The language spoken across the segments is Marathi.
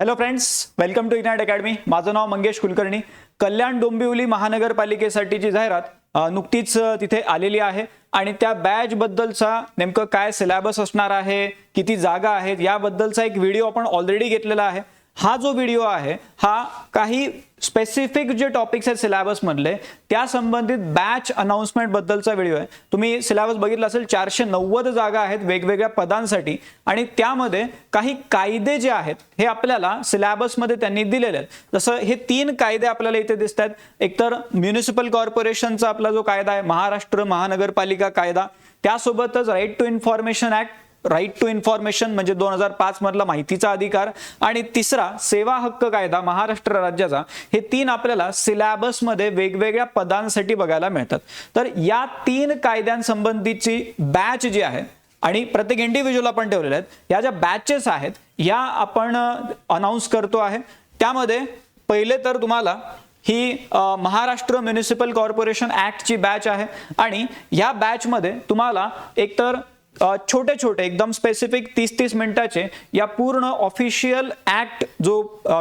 Hello friends welcome to Ignite academy माझं नाव मंगेश कुलकर्णी. कल्याण डोंबिवली महानगरपालिकेसाठीची जाहिरात नुकतीच तिथे आलेली आहे आणि त्या बॅचबद्दलचा नेमकं काय सिलेबस असणार आहे किती जागा आहेत याबद्दलचा एक व्हिडिओ आपण ऑलरेडी घेतलेला आहे. हा जो व्हिडिओ आहे हा काही स्पेसिफिक जे टॉपिक्स आहेत सिलॅबसमधले त्या संबंधित बॅच अनाउन्समेंट बद्दलचा व्हिडिओ आहे. तुम्ही सिलेबस बघितला असेल चारशे नव्वद जागा आहेत वेगवेगळ्या पदांसाठी. आणि त्यामध्ये काही कायदे जे आहेत हे आपल्याला सिलेबसमध्ये त्यांनी दिलेले आहेत. जसं हे तीन कायदे आपल्याला इथे दिसत आहेत. एकतर म्युनिसिपल कॉर्पोरेशनचा आपला जो कायदा आहे महाराष्ट्र महानगरपालिका कायदा त्यासोबतच right to information act right to information म्हणजे दोन हजार पाच मधला माहितीचा अधिकार आणि तिसरा सेवा हक्क कायदा महाराष्ट्र राज्याचा हे तीन आपल्याला सिलॅबसमध्ये वेगवेगळ्या पदांसाठी बघायला मिळतात. तर या तीन कायद्यांसंबंधीची बॅच जी आहे आणि प्रत्येक इंडिव्हिज्युअल आपण ठेवलेल्या आहेत या ज्या बॅचेस आहेत या आपण अनाऊन्स करतो आहे. त्यामध्ये पहिले तर तुम्हाला ही महाराष्ट्र म्युनिसिपल कॉर्पोरेशन ऍक्टची बॅच आहे आणि या बॅचमध्ये तुम्हाला एकतर छोटे छोटे एकदम स्पेसिफिक तीस तीस मिनिटाचे या पूर्ण ऑफिशियल ऍक्ट जो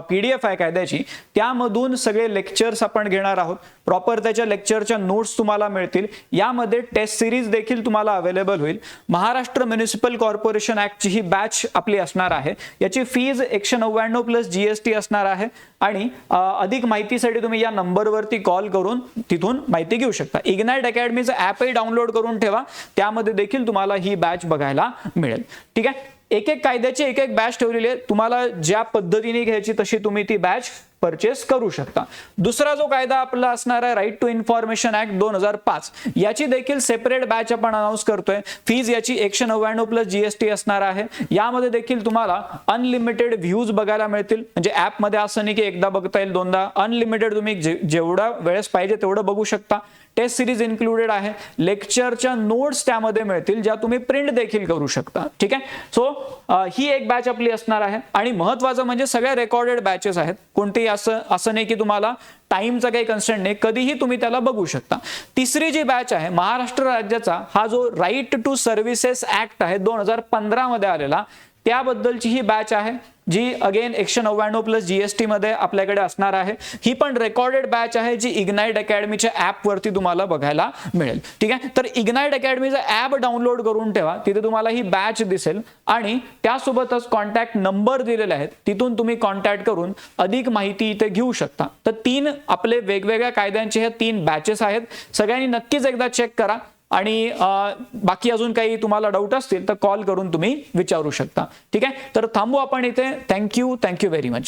पी डी एफ आहे कायद्याची त्यामधून सगळे लेक्चर्स आपण घेणार आहोत. प्रॉपर त्याच्या लेक्चरच्या नोट्स तुम्हाला मिळतील. यामध्ये टेस्ट सिरीज देखील तुम्हाला अवेलेबल होईल. महाराष्ट्र म्युनिसिपल कॉर्पोरेशन ऍक्टची ही बॅच आपली असणार आहे. याची फीज एकशे नव्याण्णव प्लस जीएसटी असणार आहे. आणि अधिक माहितीसाठी तुम्ही या नंबरवरती कॉल करून तिथून माहिती घेऊ शकता. इग्नाइट अकॅडमीचं ॲपही डाउनलोड करून ठेवा. त्यामध्ये देखील तुम्हाला ही बॅच बघायला मिळेल. ठीक आहे? एक एक कायद्याची एक एक बॅच ठेवलेली आहे. तुम्हाला ज्या पद्धतीने घ्यायची तशी तुम्ही ती बॅच परचेस करू शकता. दुसरा जो कायदा आपला असणार आहे राईट टू इन्फॉर्मेशन ऍक्ट दोन हजार पाच याची देखील सेपरेट बॅच आपण अनाऊन्स करतोय. फीज याची एकशे नव्याण्णव प्लस जीएसटी असणार आहे. यामध्ये देखील तुम्हाला अनलिमिटेड व्ह्यूज बघायला मिळतील. म्हणजे ऍपमध्ये असं नाही की एकदा बघता येईल दोनदा. अनलिमिटेड तुम्ही जेवढा वेळेस पाहिजे तेवढं बघू शकता. टेस्ट सिरीज इन्क्लुडेड आहे. लेक्चरच्या नोट्स त्यामध्ये मिळतील ज्या तुम्ही प्रिंट देखील करू शकता. ठीक आहे? सो ही एक बॅच आपली असणार आहे. आणि महत्वाचं म्हणजे सगळ्या रेकॉर्डेड बॅचेस आहेत. कधीही असं असं नाही की तुम्हाला टाइमचा काही कन्स्टंट नाही कधीही तुम्ही त्याला बघू शकता. तिसरी जी बॅच आहे महाराष्ट्र राज्याचा हा जो राईट टू सर्व्हिसेस ऍक्ट आहे दोन हजार पंधरा मध्ये आलेला त्याबद्दलची ही बॅच आहे. जी अगेन एकशे नव्याण्णव प्लस जीएसटीमध्ये आपल्याकडे असणार आहे. ही पण रेकॉर्डेड बॅच आहे जी इग्नाईट अकॅडमीच्या ॲपवरती तुम्हाला बघायला मिळेल. ठीक आहे? तर इग्नाईट अकॅडमीचं ऍप डाउनलोड करून ठेवा. तिथे तुम्हाला ही बॅच दिसेल. आणि त्यासोबतच कॉन्टॅक्ट नंबर दिलेले आहेत. तिथून तुम्ही कॉन्टॅक्ट करून अधिक माहिती इथे घेऊ शकता. तर तीन आपले वेगवेगळ्या कायद्यांचे हे तीन बॅचेस आहेत. सगळ्यांनी नक्कीच एकदा चेक करा. आणि बाकी अजून काही तुम्हाला डाऊट असतील तर कॉल करून तुम्ही विचारू शकता. ठीक आहे? तर थांबू आपण इथे. Thank you thank you very much